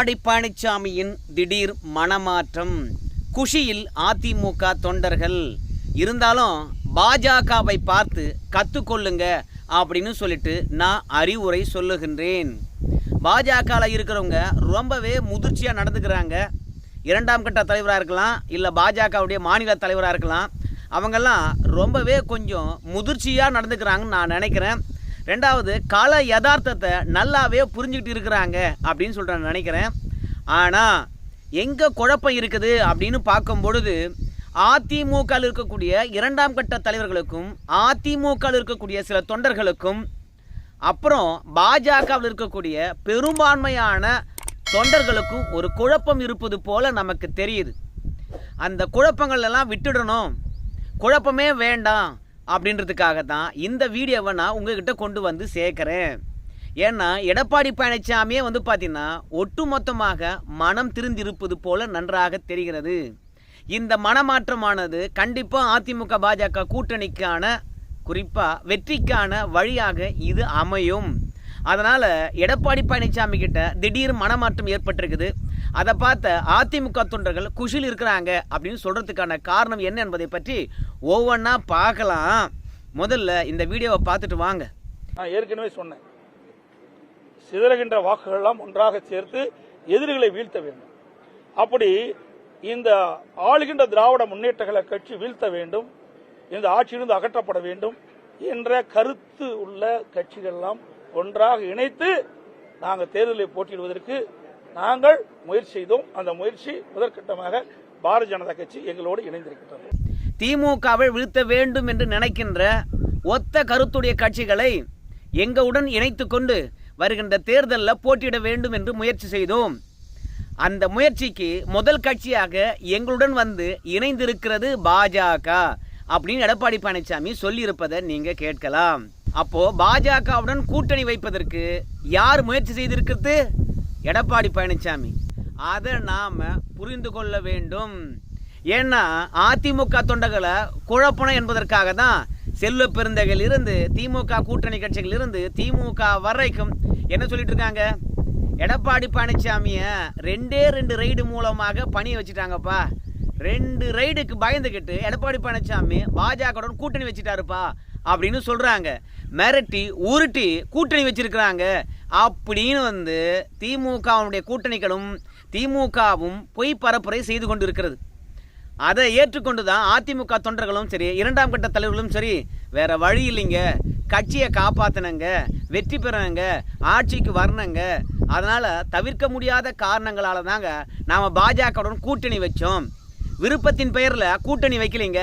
எடப்பாடி பழனிசாமியின் திடீர் மனமாற்றம். குஷியில் அதிமுக தொண்டர்கள் இருந்தாலும் பாஜகவை பார்த்து கற்றுக்கொள்ளுங்க அப்படின்னு சொல்லிட்டு நான் அறிவுரை சொல்லுகின்றேன். பாஜகவில் இருக்கிறவங்க ரொம்பவே முதிர்ச்சியாக நடந்துக்கிறாங்க. இரண்டாம் கட்ட தலைவராக இருக்கலாம் இல்லை பாஜகவுடைய மாநில தலைவராக இருக்கலாம். அவங்கெல்லாம் ரொம்பவே கொஞ்சம் முதிர்ச்சியாக நடந்துக்கிறாங்கன்னு நான் நினைக்கிறேன். ரெண்டாவது கால யதார்த்தத்தை நல்லாவே புரிஞ்சுக்கிட்டு இருக்கிறாங்க அப்படின்னு சொல்கிறேன் நான் நினைக்கிறேன். ஆனால் எங்கே குழப்பம் இருக்குது அப்படின்னு பார்க்கும் பொழுது அதிமுகவில் இருக்கக்கூடிய இரண்டாம் கட்ட தலைவர்களுக்கும் அதிமுகவில் இருக்கக்கூடிய சில தொண்டர்களுக்கும் அப்புறம் பாஜகவில் இருக்கக்கூடிய பெரும்பான்மையான தொண்டர்களுக்கும் ஒரு குழப்பம் இருப்பது போல நமக்கு தெரியுது. அந்த குழப்பங்கள் எல்லாம் விட்டுடணும். குழப்பமே வேண்டாம். அப்படின்றதுக்காக தான் இந்த வீடியோவை நான் உங்ககிட்ட கொண்டு வந்து சேர்க்குறேன். ஏன்னா எடப்பாடி பழனிசாமியே வந்து பார்த்தீங்கன்னா ஒட்டுமொத்தமாக மனம் திருந்திருப்பது போல நன்றாக தெரிகிறது. இந்த மனமாற்றமானது கண்டிப்பாக அதிமுக பாஜக கூட்டணிக்கான குறிப்பாக வெற்றிக்கான வழியாக இது அமையும். அதனால் எடப்பாடி பழனிசாமி கிட்ட திடீர் மனமாற்றம் ஏற்பட்டிருக்குது. அதை பார்த்த அதிமுக தொண்டர்கள் குஷில் இருக்கிறாங்க அப்படின்னு சொல்கிறதுக்கான காரணம் என்ன என்பதை பற்றி ஒவ்வொன்றா பார்க்கலாம். முதல்ல இந்த வீடியோவை பார்த்துட்டு வாங்க. நான் ஏற்கனவே சொன்னேன். சிதறுகின்ற வாக்குகளெல்லாம் ஒன்றாக சேர்த்து எதிரிகளை வீழ்த்த வேண்டும். அப்படி இந்த ஆளுகின்ற திராவிட முன்னேற்ற கட்சி வீழ்த்த வேண்டும். இந்த ஆட்சியிலிருந்து அகற்றப்பட வேண்டும் என்ற கருத்து உள்ள கட்சிகள் எல்லாம் ஒன்றாக இணைத்து நாங்கள் தேர்தலில் போட்டியிடுவதற்கு நாங்கள் முயற்சி செய்தோம். அந்த முயற்சி முதற்கட்டமாக பாரதிய ஜனதா கட்சி எங்களோடு இணைந்திருக்கின்றது. திமுகவை வீழ்த்த வேண்டும் என்று நினைக்கின்ற ஒத்த கருத்துடைய கட்சிகளை எங்களுடன் இணைத்து கொண்டு வருகின்ற தேர்தலில் போட்டியிட வேண்டும் என்று முயற்சி செய்தோம். அந்த முயற்சிக்கு முதல் கட்சியாக எங்களுடன் வந்து இணைந்திருக்கிறது பாஜக அப்படின்னு எடப்பாடி பழனிசாமி சொல்லியிருப்பதை நீங்கள் கேட்கலாம். அப்போது பாஜகவுடன் கூட்டணி வைப்பதற்கு யார் முயற்சி செய்திருக்கிறது? எடப்பாடி பழனிசாமி அதை நாம் புரிந்து கொள்ள வேண்டும். ஏன்னா அதிமுக தொண்டர்களை குழப்பணும் என்பதற்காக தான் செல்வ பெருந்தகையில் இருந்து திமுக கூட்டணி கட்சிகள் இருந்து திமுக வரைக்கும் என்ன சொல்லிட்டு இருக்காங்க? எடப்பாடி பழனிசாமியை ரெண்டே ரெண்டு ரைடு மூலமாக பணியை வச்சுட்டாங்கப்பா. ரெண்டு ரைடுக்கு பயந்துக்கிட்டு எடப்பாடி பழனிசாமி பாஜகவுடன் கூட்டணி வச்சுட்டாருப்பா அப்படின்னு சொல்கிறாங்க மிரட்டி உருட்டி கூட்டணி வச்சிருக்கிறாங்க. அப்படின்னு வந்து திமுகவுடைய கூட்டணிகளும் திமுகவும் பொய் பரப்புரை செய்து கொண்டு இருக்கிறது அதை ஏற்றுக்கொண்டு தான் அதிமுக தொண்டர்களும் சரி இரண்டாம் கட்ட தலைவர்களும் சரி வேற வழி இல்லைங்க. கட்சியை காப்பாற்றினங்க வெற்றி பெறணுங்க ஆட்சிக்கு வரணுங்க. அதனால் தவிர்க்க முடியாத காரணங்களால் தாங்க நாம் பாஜகவுடன் கூட்டணி வச்சோம். விருப்பத்தின் பெயரில் கூட்டணி வைக்கலைங்க.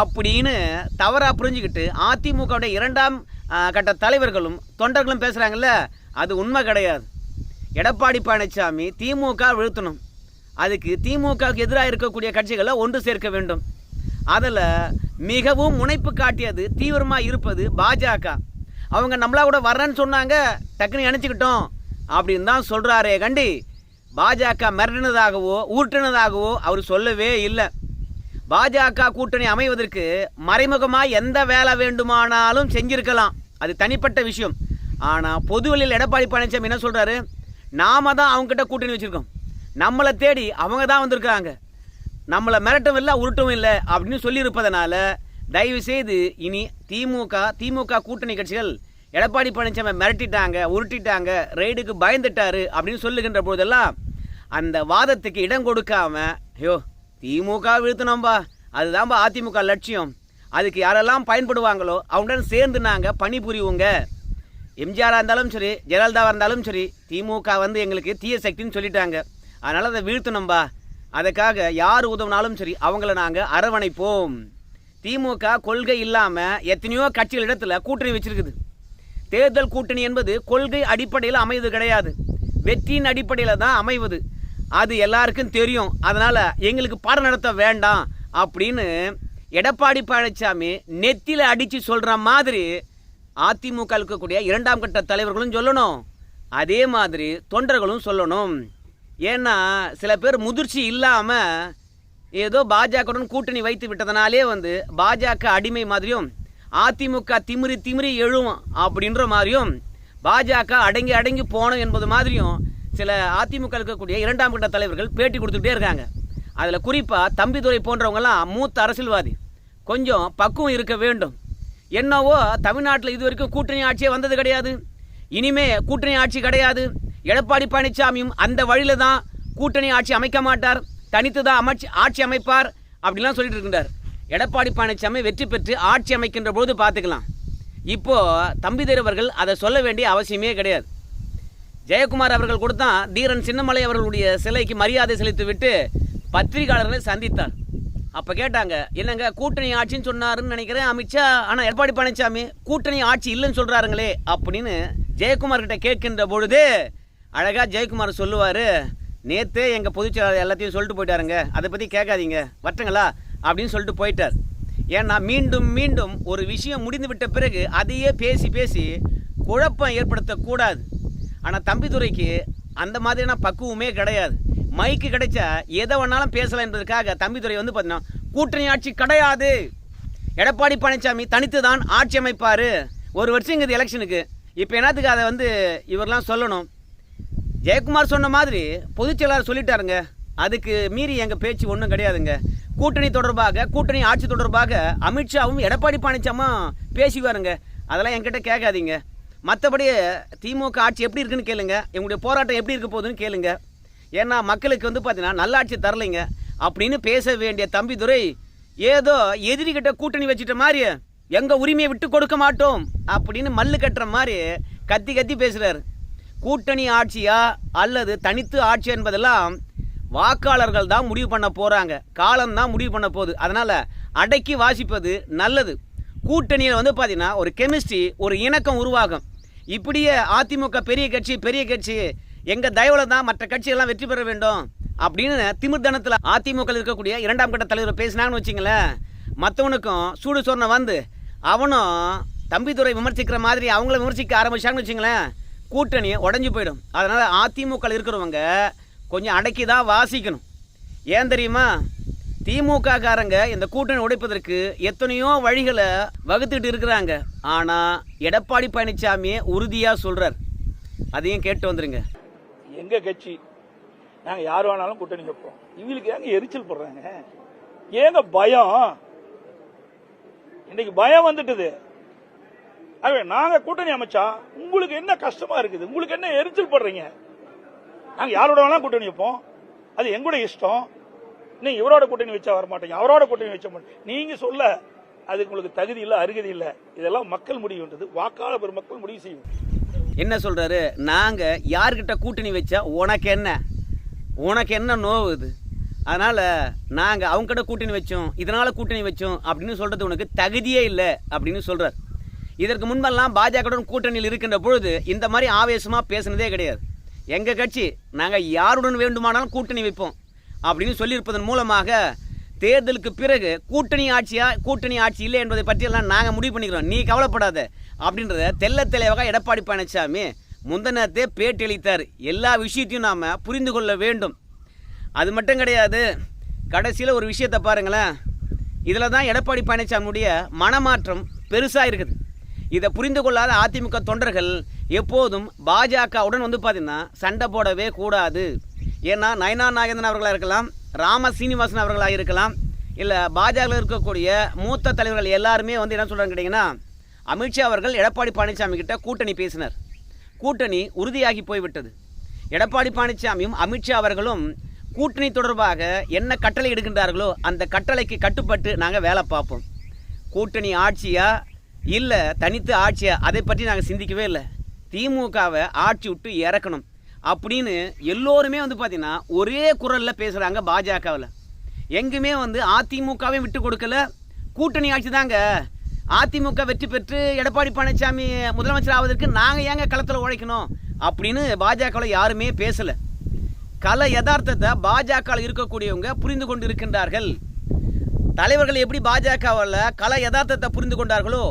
அப்படின்னு தவறாக புரிஞ்சுக்கிட்டு அதிமுகவுடைய இரண்டாம் கட்ட தலைவர்களும் தொண்டர்களும் பேசுகிறாங்கல்ல அது உண்மை கிடையாது. எடப்பாடி பழனிசாமி திமுக வீழ்த்தணும். அதுக்கு திமுகவுக்கு எதிராக இருக்கக்கூடிய கட்சிகளை ஒன்று சேர்க்க வேண்டும். அதில் மிகவும் முனைப்பு காட்டியது தீவிரமாக இருப்பது பாஜக. அவங்க நம்மளா கூட வர்றேன்னு சொன்னாங்க டக்குன்னு நினச்சிக்கிட்டோம் அப்படின்னு தான் சொல்கிறாரே கண்டி. பாஜக மிரட்டினதாகவோ ஊற்றினதாகவோ அவர் சொல்லவே இல்லை. பாஜக கூட்டணி அமைவதற்கு மறைமுகமாக எந்த வேலை வேண்டுமானாலும் செஞ்சிருக்கலாம். அது தனிப்பட்ட விஷயம். ஆனால் பொதுவெளியில் எடப்பாடி பழனிசாமி என்ன சொல்கிறாரு நாம தான் அவங்ககிட்ட கூட்டணி வச்சுருக்கோம். நம்மளை தேடி அவங்க தான் வந்திருக்காங்க நம்மளை மிரட்டவும் இல்லை உருட்டவும் இல்லை அப்படின்னு சொல்லியிருப்பதனால தயவு செய்து இனி திமுக திமுக கூட்டணி கட்சிகள் எடப்பாடி பழனிசாமி மிரட்டிட்டாங்க உருட்டிட்டாங்க ரெய்டுக்கு பயந்துட்டாரு அப்படின்னு சொல்லுகின்ற போதெல்லாம் அந்த வாதத்துக்கு இடம் கொடுக்காம ஐயோ திமுக வீழ்த்தணும்பா. அதுதான்பா அதிமுக லட்சியம். அதுக்கு யாரெல்லாம் பயன்படுவாங்களோ அவங்களுடன் சேர்ந்து நாங்கள் பணிபுரிவோங்க. எம்ஜிஆராக இருந்தாலும் சரி ஜெயலலிதாவாக இருந்தாலும் சரி திமுக வந்து எங்களுக்கு தீய சக்தின்னு சொல்லிட்டாங்க. அதனால் அதை வீழ்த்தணும்பா. அதுக்காக யார் உதவினாலும் சரி அவங்கள நாங்கள் அரவணைப்போம். திமுக கொள்கை இல்லாமல் எத்தனையோ கட்சிகள் இடத்துல கூட்டணி வச்சிருக்குது. தேர்தல் கூட்டணி என்பது கொள்கை அடிப்படையில் அமைவது கிடையாது. வெற்றியின் அடிப்படையில் தான் அமைவது. அது எல்லாருக்கும் தெரியும். அதனால் எங்களுக்கு பாடம் நடத்த வேண்டாம் அப்படின்னு எடப்பாடி பழனிசாமி நெத்தியில் அடித்து சொல்கிற மாதிரி அதிமுக இருக்கக்கூடிய இரண்டாம் கட்ட தலைவர்களும் சொல்லணும். அதே மாதிரி தொண்டர்களும் சொல்லணும். ஏன்னா சில பேர் முதிர்ச்சி இல்லாமல் ஏதோ பாஜகவுடன் கூட்டணி வைத்து விட்டதனாலே வந்து பாஜக அடிமை மாதிரியும் அதிமுக திமிரி திமிரி எழும் அப்படின்ற மாதிரியும் பாஜக அடங்கி அடங்கி போனோம் என்பது மாதிரியும் சில அதிமுக இருக்கக்கூடிய இரண்டாம் கட்ட தலைவர்கள் பேட்டி கொடுத்துக்கிட்டே இருக்காங்க. அதில் குறிப்பாக தம்பிதுரை போன்றவங்கெல்லாம் மூத்த அரசியல்வாதி. கொஞ்சம் பக்குவம் இருக்க வேண்டும். என்னவோ தமிழ்நாட்டில் இது வரைக்கும் கூட்டணி ஆட்சியே வந்தது கிடையாது. இனிமே கூட்டணி ஆட்சி கிடையாது. எடப்பாடி பழனிசாமியும் அந்த வழியில தான் கூட்டணி ஆட்சி அமைக்க மாட்டார். தனித்து தான் அமைச்சு ஆட்சி அமைப்பார் அப்படிலாம் சொல்லிட்டு இருக்கின்றார். எடப்பாடி பழனிசாமி வெற்றி பெற்று ஆட்சி அமைக்கின்ற பொழுது பார்த்துக்கலாம். இப்போது தம்பி தேர்வர்கள் அதை சொல்ல வேண்டிய அவசியமே கிடையாது. ஜெயக்குமார் அவர்கள் கொடுத்தான் தீரன் சின்னமலை அவர்களுடைய சிலைக்கு மரியாதை செலுத்திவிட்டு பத்திரிகையாளர்களை சந்தித்தார். அப்போ கேட்டாங்க என்னங்க கூட்டணி ஆட்சின்னு சொன்னாருன்னு நினைக்கிறேன் அமித்ஷா. ஆனால் எடப்பாடி பழனிசாமி கூட்டணி ஆட்சி இல்லைன்னு சொல்கிறாருங்களே அப்படின்னு ஜெயக்குமார் கிட்ட கேட்கின்ற பொழுது அழகாக ஜெயக்குமார் சொல்லுவார் நேற்றே எங்கள் பொதுச்செயலாளர் எல்லாத்தையும் சொல்லிட்டு போயிட்டாருங்க. அதை பற்றி கேட்காதீங்க. வட்டுங்களா அப்படின்னு சொல்லிட்டு போயிட்டார். ஏன்னா மீண்டும் மீண்டும் ஒரு விஷயம் முடிந்து விட்ட பிறகு அதையே பேசி பேசி குழப்பம் ஏற்படுத்தக்கூடாது. ஆனால் தம்பிதுரைக்கு அந்த மாதிரியான பக்குவமே கிடையாது. மைக்கு கிடைச்சா எதை வேணாலும் பேசலாம் தம்பிதுரை வந்து பார்த்தீங்கன்னா கூட்டணி ஆட்சி கிடையாது. எடப்பாடி பழனிசாமி தனித்து தான் ஆட்சி அமைப்பார். ஒரு வருஷம் இங்கே எலெக்ஷனுக்கு. இப்போ என்னத்துக்கு அதை வந்து இவரெலாம் சொல்லணும்? ஜெயக்குமார் சொன்ன மாதிரி பொதுச் செயலாளர் சொல்லிட்டாருங்க. அதுக்கு மீறி எங்கள் பேச்சு ஒன்றும் கிடையாதுங்க. கூட்டணி தொடர்பாக கூட்டணி ஆட்சி தொடர்பாக அமித்ஷாவும் எடப்பாடி பழனிசாமும் பேசிவாருங்க அதெல்லாம் என்கிட்ட கேட்காதீங்க. மற்றபடி திமுக ஆட்சி எப்படி இருக்குன்னு கேளுங்க. எங்களுடைய போராட்டம் எப்படி இருக்க போகுதுன்னு கேளுங்க. ஏன்னா மக்களுக்கு வந்து பார்த்தீங்கன்னா நல்லாட்சி தரலைங்க அப்படின்னு பேச வேண்டிய தம்பிதுரை ஏதோ எதிரிகிட்ட கூட்டணி வச்சுட்ட மாதிரி எங்கள் உரிமையை விட்டு கொடுக்க மாட்டோம் அப்படின்னு மல்லு கட்டுற மாதிரி கத்தி கத்தி பேசுகிறாரு கூட்டணி ஆட்சியா அல்லது தனித்து ஆட்சி என்பதெல்லாம் வாக்காளர்கள் தான் முடிவு பண்ண போகிறாங்க காலம் தான் முடிவு பண்ண போகுது. அதனால் அடக்கி வாசிப்பது நல்லது. கூட்டணியில் வந்து பார்த்தீங்கன்னா ஒரு கெமிஸ்ட்ரி ஒரு இணக்கம் உருவாகும். இப்படியே அதிமுக பெரிய கட்சி பெரிய கட்சி எங்கள் தயவில் தான் மற்ற கட்சிகள்லாம் வெற்றி பெற வேண்டும் அப்படின்னு திமிர்தனத்தில் அதிமுக இருக்கக்கூடிய இரண்டாம் கட்ட தலைவர் பேசினான்னு வச்சிங்களேன். மற்றவனுக்கும் சூடு சொன்ன வந்து அவனும் தம்பிதுரை விமர்சிக்கிற மாதிரி அவங்கள விமர்சிக்க ஆரம்பிச்சாங்கன்னு வச்சுங்களேன். கூட்டணி உடஞ்சி போயிடும். அதனால் அதிமுக இருக்கிறவங்க கொஞ்சம் அடக்கி தான் வாசிக்கணும். ஏன் தெரியுமா? திமுக காரங்க இந்த கூட்டணி உடைப்பதற்கு எத்தனையோ வழிகளை வகுத்துட்டு இருக்கிறாங்க. ஆனால் எடப்பாடி பழனிசாமியே உறுதியாக சொல்கிறார் அதையும் கேட்டு வந்துருங்க. எங்க கட்சி? நாங்க யார் வேணாலும் கூட்டணி வைப்போம். இவங்களுக்கு ஏங்க எரிச்சல் போடுறாங்க? ஏங்க பயம்? இன்னைக்கு பயம் வந்துட்டுது. ஆகவே நாங்க கூட்டணி அமைச்சா உங்களுக்கு என்ன கஷ்டமா இருக்குது? உங்களுக்கு என்ன எரிச்சல் படுறீங்க? நாங்க யாரோட வேணாலும் கூட்டணி வைப்போம். அது எங்களோட இஷ்டம். நீங்க இவரோட கூட்டணி வச்சா வர மாட்டீங்க அவரோட கூட்டணி வச்ச மாட்டீங்க நீங்க சொல்ல அது உங்களுக்கு தகுதி இல்ல அருகதி இல்ல. இதெல்லாம் மக்கள் முடிவுன்றது. வாக்காளர் பெருமக்கள் முடிவு செய்யும். என்ன சொல்கிறாரு நாங்கள் யார்கிட்ட கூட்டணி வச்சா உனக்கு என்ன? உனக்கு என்ன நோவு இது? அதனால் நாங்கள் அவங்ககிட்ட கூட்டணி வச்சோம் இதனால் கூட்டணி வச்சோம் அப்படின்னு சொல்கிறது உனக்கு தகுதியே இல்லை அப்படின்னு சொல்கிறார் இதற்கு முன்பெல்லாம் பாஜகவுடன் கூட்டணியில் இருக்கின்ற பொழுது இந்த மாதிரி ஆவேசமாக பேசுனதே கிடையாது. எங்கள் கட்சி நாங்கள் யாருடன் வேண்டுமானாலும் கூட்டணி வைப்போம் அப்படின்னு சொல்லியிருப்பதன் மூலமாக தேர்தலுக்கு பிறகு கூட்டணி ஆட்சியா கூட்டணி ஆட்சி இல்லை என்பதை பற்றியெல்லாம் நாங்கள் முடிவு பண்ணிக்கிறோம். நீ கவலைப்படாத. அப்படின்றத தெல்ல தெளிவாக எடப்பாடி பழனிசாமி முந்தனத்தே பேட்டி அளித்தார் எல்லா விஷயத்தையும் நாம் புரிந்து கொள்ள வேண்டும். அது மட்டும் கிடையாது. கடைசியில் ஒரு விஷயத்தை பாருங்களேன். இதில் தான் எடப்பாடி பழனிசாமியுடைய மனமாற்றம் பெருசாக இருக்குது. இதை புரிந்து கொள்ளாத அதிமுக தொண்டர்கள் எப்போதும் பாஜகவுடன் வந்து பார்த்திங்கன்னா சண்டை போடவே கூடாது. ஏன்னா நயனா நாகேந்திரன் அவர்களாக இருக்கலாம் ராம சீனிவாசன் அவர்களாக இருக்கலாம் இல்லை பாஜகவில் இருக்கக்கூடிய மூத்த தலைவர்கள் எல்லாருமே வந்து என்ன சொல்கிறாங்க கேட்டிங்கன்னா அமித்ஷா அவர்கள் எடப்பாடி பழனிசாமி கிட்ட கூட்டணி பேசினார். கூட்டணி உறுதியாகி போய்விட்டது. எடப்பாடி பழனிசாமியும் அமித்ஷா அவர்களும் கூட்டணி தொடர்பாக என்ன கட்டளை எடுக்கின்றார்களோ அந்த கட்டளைக்கு கட்டுப்பட்டு நாங்கள் வேலை பார்ப்போம். கூட்டணி ஆட்சியா இல்லை தனித்து ஆட்சியா? அதை பற்றி நாங்கள் சிந்திக்கவே இல்லை. திமுகவை ஆட்சி விட்டு இறக்கணும். அப்படின்னு எல்லோருமே வந்து பார்த்தீங்கன்னா ஒரே குரலில் பேசுகிறாங்க பாஜகவில். எங்குமே வந்து அதிமுகவே விட்டு கொடுக்கல. கூட்டணி ஆட்சி தாங்க. அதிமுக வெற்றி பெற்று எடப்பாடி பழனிசாமி முதலமைச்சர் ஆவதற்கு நாங்கள் ஏங்க களத்தில் உழைக்கணும் அப்படின்னு பாஜகவில் யாருமே பேசலை. கல யதார்த்தத்தை பாஜகவில் இருக்கக்கூடியவங்க புரிந்து கொண்டு இருக்கின்றார்கள் தலைவர்கள் எப்படி பாஜகவில் கல யதார்த்தத்தை புரிந்து கொண்டார்களோ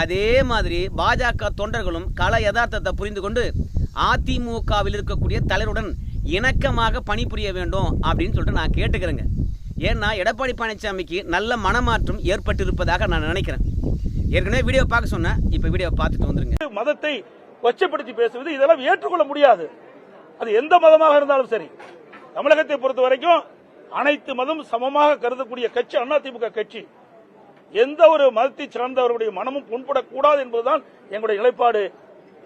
அதே மாதிரி பாஜக தொண்டர்களும் கல யதார்த்தத்தை புரிந்து கொண்டு அதிமுகவில் இருக்கக்கூடிய தலைவருடன் இணக்கமாக பணிபுரிய வேண்டும் அப்படின்னு சொல்லிட்டு நான் கேட்டுக்கிறேங்க. ஏன்னா எடப்பாடி பழனிசாமிக்கு நல்ல மனமாற்றம் ஏற்பட்டிருப்பதாக நான் நினைக்கிறேன். ஏற்கனவே வீடியோ பார்க்க சொன்னேன் இப்போ வீடியோ பார்த்துட்டு வந்துருங்க. மதத்தை கொச்சப்படுத்தி பேசுவது இதெல்லாம் ஏற்றுக்கொள்ள முடியாது. அது எந்த மதமாக இருந்தாலும் சரி. தமிழகத்தை பொறுத்த வரைக்கும் அனைத்து மதம் சமமாக கருதக்கூடிய கட்சி அதிமுக கட்சி. எந்த ஒரு மதத்தை சார்ந்தவர்களுடைய மனமும் புண்படக்கூடாது என்பதுதான் எங்களுடைய நிலைப்பாடு.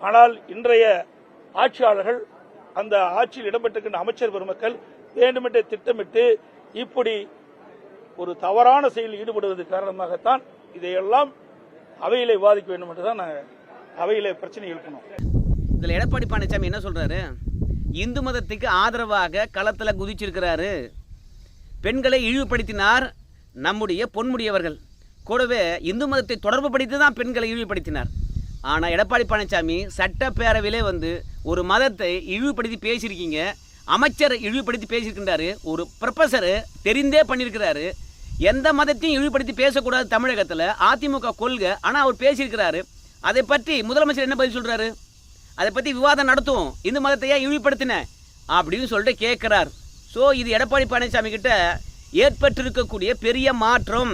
ஆனால் இன்றைய ஆட்சியாளர்கள் அந்த ஆட்சியில் இடம்பெற்றிருக்கின்ற அமைச்சர் பெருமக்கள் வேண்டுமென்றே திட்டமிட்டு இப்படி ஒரு தவறான செயலில் ஈடுபடுவது காரணமாகத்தான் இதையெல்லாம் அவையிலே விவாதிக்க வேண்டும் என்றுதான் நாங்கள் அவையிலே பிரச்சனை எழுப்பணும் இதில் எடப்பாடி பழனிசாமி என்ன சொல்றாரு? இந்து மதத்துக்கு ஆதரவாக களத்தில் குதிச்சிருக்கிறாரு. பெண்களை இழிவுபடுத்தினார் நம்முடைய பொன்முடியவர்கள். கூடவே இந்து மதத்தை தொடர்பு படித்து தான் பெண்களை இழிவுபடுத்தினார். ஆனால் எடப்பாடி பழனிசாமி சட்டப்பேரவையிலே வந்து ஒரு மதத்தை இழிவுபடுத்தி பேசியிருக்கீங்க. அமைச்சர் இழிவுபடுத்தி பேசியிருக்கின்றாரு. ஒரு ப்ரொஃபஸர் தெரிந்தே பண்ணியிருக்கிறாரு. எந்த மதத்தையும் இழிவுபடுத்தி பேசக்கூடாது தமிழகத்தில். அதிமுக கொள்கை ஆனால் அவர் பேசியிருக்கிறாரு. அதை பற்றி முதலமைச்சர் என்ன பதில் சொல்கிறாரு அதை பற்றி விவாதம் நடத்துவோம். இந்து மதத்தையே ஏன் இழிவுபடுத்தின? அப்படின்னு சொல்லிட்டு கேட்குறார். ஸோ இது எடப்பாடி பழனிசாமி கிட்ட ஏற்பட்டிருக்கக்கூடிய பெரிய மாற்றம்.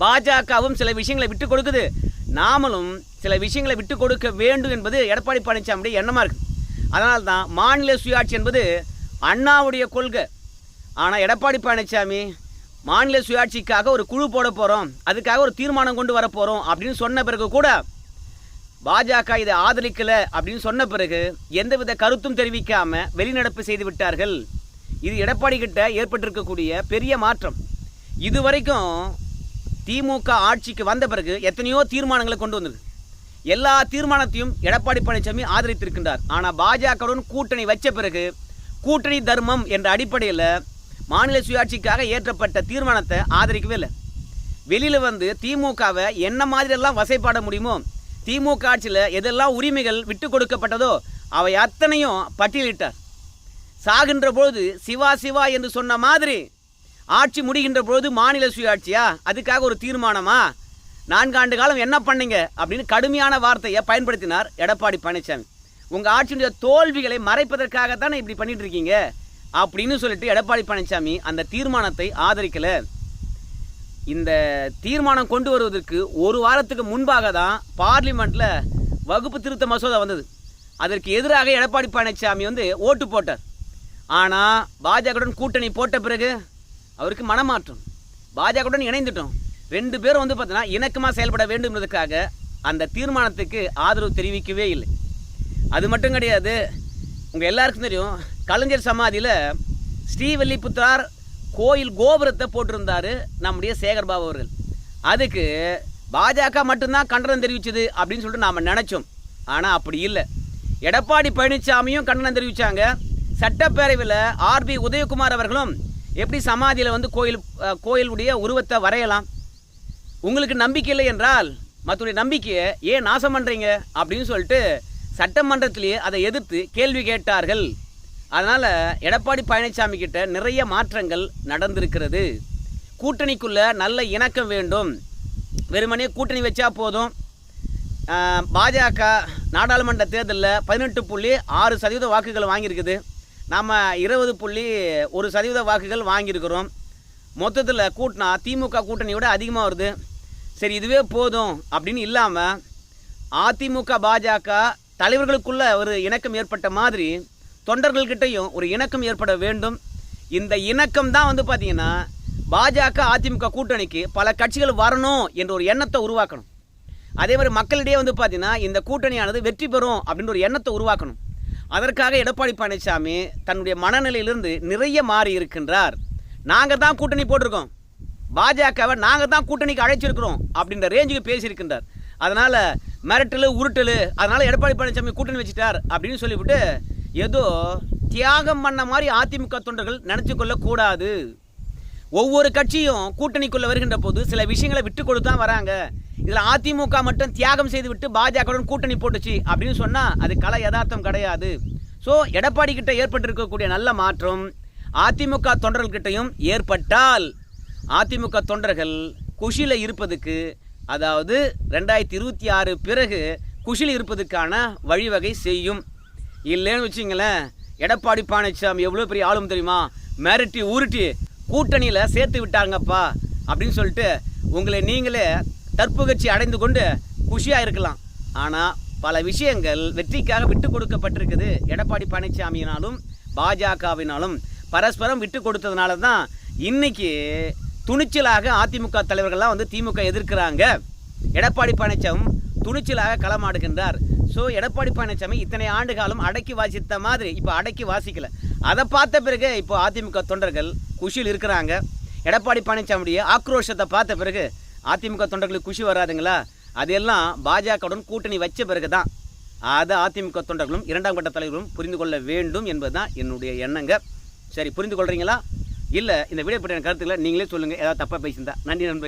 பாஜகவும் சில விஷயங்களை விட்டு கொடுக்குது. நாமளும் சில விஷயங்களை விட்டு கொடுக்க வேண்டும் என்பது எடப்பாடி பழனிசாமியுடைய எண்ணமாக இருக்குது அதனால் தான் மாநில சுயாட்சி என்பது அண்ணாவுடைய கொள்கை. ஆனால் எடப்பாடி பழனிசாமி மாநில சுயாட்சிக்காக ஒரு குழு போட போகிறோம் அதுக்காக ஒரு தீர்மானம் கொண்டு வர போகிறோம் அப்படின்னு சொன்ன பிறகு கூட பாஜக இதை ஆதரிக்கலை அப்படின்னு சொன்ன பிறகு எந்தவித கருத்தும் தெரிவிக்காமல் வெளிநடப்பு செய்து விட்டார்கள். இது எடப்பாடி கிட்ட ஏற்பட்டிருக்கக்கூடிய பெரிய மாற்றம். இதுவரைக்கும் திமுக ஆட்சிக்கு வந்த பிறகு எத்தனையோ தீர்மானங்களை கொண்டு வந்தது. எல்லா தீர்மானத்தையும் எடப்பாடி பழனிசாமி ஆதரித்திருக்கின்றார். ஆனால் பாஜகவுடன் கூட்டணி வச்ச பிறகு கூட்டணி தர்மம் என்ற அடிப்படையில் மாநில சுயாட்சிக்காக ஏற்றப்பட்ட தீர்மானத்தை ஆதரிக்கவே இல்லை. வெளியில் வந்து திமுகவை என்ன மாதிரியெல்லாம் வசைப்பாட முடியுமோ திமுக ஆட்சியில் எதெல்லாம் உரிமைகள் விட்டு கொடுக்கப்பட்டதோ அவை அத்தனையும் பட்டியலிட்டார். சாகின்ற பொழுது சிவா சிவா என்று சொன்ன மாதிரி ஆட்சி முடிகின்ற பொழுது மாநில சுயாட்சியா? அதுக்காக ஒரு தீர்மானமா? நான்காண்டு காலம் என்ன பண்ணீங்க? அப்படின்னு கடுமையான வார்த்தையை பயன்படுத்தினார் எடப்பாடி பழனிசாமி உங்கள் ஆட்சியுடைய தோல்விகளை மறைப்பதற்காகத்தானே இப்படி பண்ணிட்டு இருக்கீங்க? அப்படின்னு சொல்லிட்டு எடப்பாடி பழனிசாமி அந்த தீர்மானத்தை ஆதரிக்கலை. இந்த தீர்மானம் கொண்டு வருவதற்கு ஒரு வாரத்துக்கு முன்பாக தான் பார்லிமெண்ட்டில் வகுப்பு திருத்த மசோதா வந்தது. அதற்கு எதிராக எடப்பாடி பழனிசாமி வந்து ஓட்டு போட்டார். ஆனால் பாஜகவுடன் கூட்டணி போட்ட பிறகு அவருக்கு மனமாற்றம். பாஜகவுடன் இணைந்துட்டோம். ரெண்டு பேரும் வந்து பார்த்தீங்கன்னா இணக்கமாக செயல்பட வேண்டும்ன்றதுக்காக அந்த தீர்மானத்துக்கு ஆதரவு தெரிவிக்கவே இல்லை. அது மட்டும் கிடையாது உங்கள் எல்லாருக்கும் தெரியும் கலைஞர் சமாதியில் ஸ்ரீவல்லிபுத்தார் கோயில் கோபுரத்தை போட்டிருந்தார் நம்முடைய சேகர்பாபு அவர்கள். அதுக்கு பாஜக மட்டும்தான் கண்டனம் தெரிவித்தது அப்படின்னு சொல்லிட்டு நாம் நினச்சோம். ஆனால் அப்படி இல்லை. எடப்பாடி பழனிசாமியும் கண்டனம் தெரிவித்தாங்க சட்டப்பேரவையில் ஆர்பி உதயகுமார் அவர்களும் எப்படி சமாதியில் வந்து கோயில் கோயிலுடைய உருவத்தை வரையலாம்? உங்களுக்கு நம்பிக்கை இல்லை என்றால் மற்றவருடைய நம்பிக்கையை ஏன் நாசம் பண்ணுறீங்க அப்படின்னு சொல்லிட்டு சட்டமன்றத்திலேயே அதை எதிர்த்து கேள்வி கேட்டார்கள். அதனால் எடப்பாடி பழனிசாமி கிட்ட நிறைய மாற்றங்கள் நடந்திருக்கிறது. கூட்டணிக்குள்ளே நல்ல இணக்கம் வேண்டும். வெறுமனே கூட்டணி வச்சா போதும். பாஜக நாடாளுமன்ற தேர்தலில் பதினெட்டு புள்ளி ஆறு சதவீத வாக்குகள் வாங்கியிருக்குது. நாம் இருபது புள்ளி ஒரு சதவீத வாக்குகள் வாங்கியிருக்கிறோம். மொத்தத்தில் கூட்டினா திமுக கூட்டணியோட அதிகமாக வருது. சரி இதுவே போதும் அப்படின்னு இல்லாமல் அதிமுக பாஜக தலைவர்களுக்குள்ள ஒரு இணக்கம் ஏற்பட்ட மாதிரி தொண்டர்கள்கிட்டையும் ஒரு இணக்கம் ஏற்பட வேண்டும். இந்த இணக்கம் தான் வந்து பார்த்திங்கன்னா பாஜக அதிமுக கூட்டணிக்கு பல கட்சிகள் வரணும் என்ற ஒரு எண்ணத்தை உருவாக்கணும். அதே மாதிரி மக்களிடையே வந்து பார்த்திங்கன்னா இந்த கூட்டணியானது வெற்றி பெறும் அப்படின்ற ஒரு எண்ணத்தை உருவாக்கணும். அதற்காக எடப்பாடி பழனிசாமி தன்னுடைய மனநிலையிலிருந்து நிறைய மாறி இருக்கின்றார். நாங்கள் தான் கூட்டணி போட்டிருக்கோம். பாஜகவை நாங்கள் தான் கூட்டணிக்கு அழைச்சிருக்கிறோம் அப்படின்ற ரேஞ்சுக்கு பேசியிருக்கின்றார். அதனால் மிரட்டல் உருட்டல் அதனால் எடப்பாடி பழனிசாமி கூட்டணி வச்சுட்டார் அப்படின்னு சொல்லிவிட்டு ஏதோ தியாகம் பண்ண மாதிரி அதிமுக தொண்டர்கள் நினச்சி கொள்ளக்கூடாது. ஒவ்வொரு கட்சியும் கூட்டணிக்குள்ளே வருகின்ற போது சில விஷயங்களை விட்டு கொடுத்து தான் வராங்க. இதில் அதிமுக மட்டும் தியாகம் செய்து விட்டு பாஜகவுடன் கூட்டணி போட்டுச்சு அப்படின்னு சொன்னால் அது கலை யதார்த்தம் கிடையாது. ஸோ எடப்பாடி கிட்ட ஏற்பட்டிருக்கக்கூடிய நல்ல மாற்றம் அதிமுக தொண்டர்கள்கிட்டையும் ஏற்பட்டால் அதிமுக தொண்டர்கள் குஷியில் இருப்பதுக்கு அதாவது ரெண்டாயிரத்தி இருபத்தி ஆறு பிறகு குஷியில் இருப்பதுக்கான வழிவகை செய்யும். இல்லைன்னு வச்சிங்களேன் எடப்பாடி பழனிசாமி எவ்வளோ பெரிய ஆளும் தெரியுமா? மிரட்டி உருட்டி கூட்டணியில் சேர்த்து விட்டாங்கப்பா அப்படின்னு சொல்லிட்டு உங்களை நீங்களே தற்புகழ்ச்சி அடைந்து கொண்டு குஷியாக இருக்கலாம். ஆனால் பல விஷயங்கள் வெற்றிக்காக விட்டு கொடுக்கப்பட்டிருக்குது. எடப்பாடி பழனிசாமியினாலும் பாஜகவினாலும் பரஸ்பரம் விட்டு கொடுத்ததுனால தான் இன்னைக்கு துணிச்சலாக அதிமுக தலைவர்கள்லாம் வந்து திமுக எதிர்க்கிறாங்க. எடப்பாடி பழனிசாமி துணிச்சலாக களமாடுகின்றார் ஸோ எடப்பாடி பழனிசாமி இத்தனை ஆண்டு காலம் அடக்கி வாசித்த மாதிரி இப்போ அடக்கி வாசிக்கல. அதை பார்த்த பிறகு இப்போ அதிமுக தொண்டர்கள் குஷியில் இருக்கிறாங்க. எடப்பாடி பழனிசாமியுடைய ஆக்ரோஷத்தை பார்த்த பிறகு அதிமுக தொண்டர்களுக்கு குஷி வராதுங்களா? அதெல்லாம் பாஜகவுடன் கூட்டணி வச்ச பிறகு தான் அதை அதிமுக தொண்டர்களும் இரண்டாம் கட்ட தலைவர்களும் புரிந்து கொள்ள வேண்டும் என்பதுதான் என்னுடைய எண்ணங்க. சரி புரிந்து கொள்கிறீங்களா இல்லை இந்த வீடியோ பற்றின கருத்துக்களை நீங்களே சொல்லுங்கள் ஏதாவது தப்பாக பேசியிருந்தா. நன்றி நண்பர்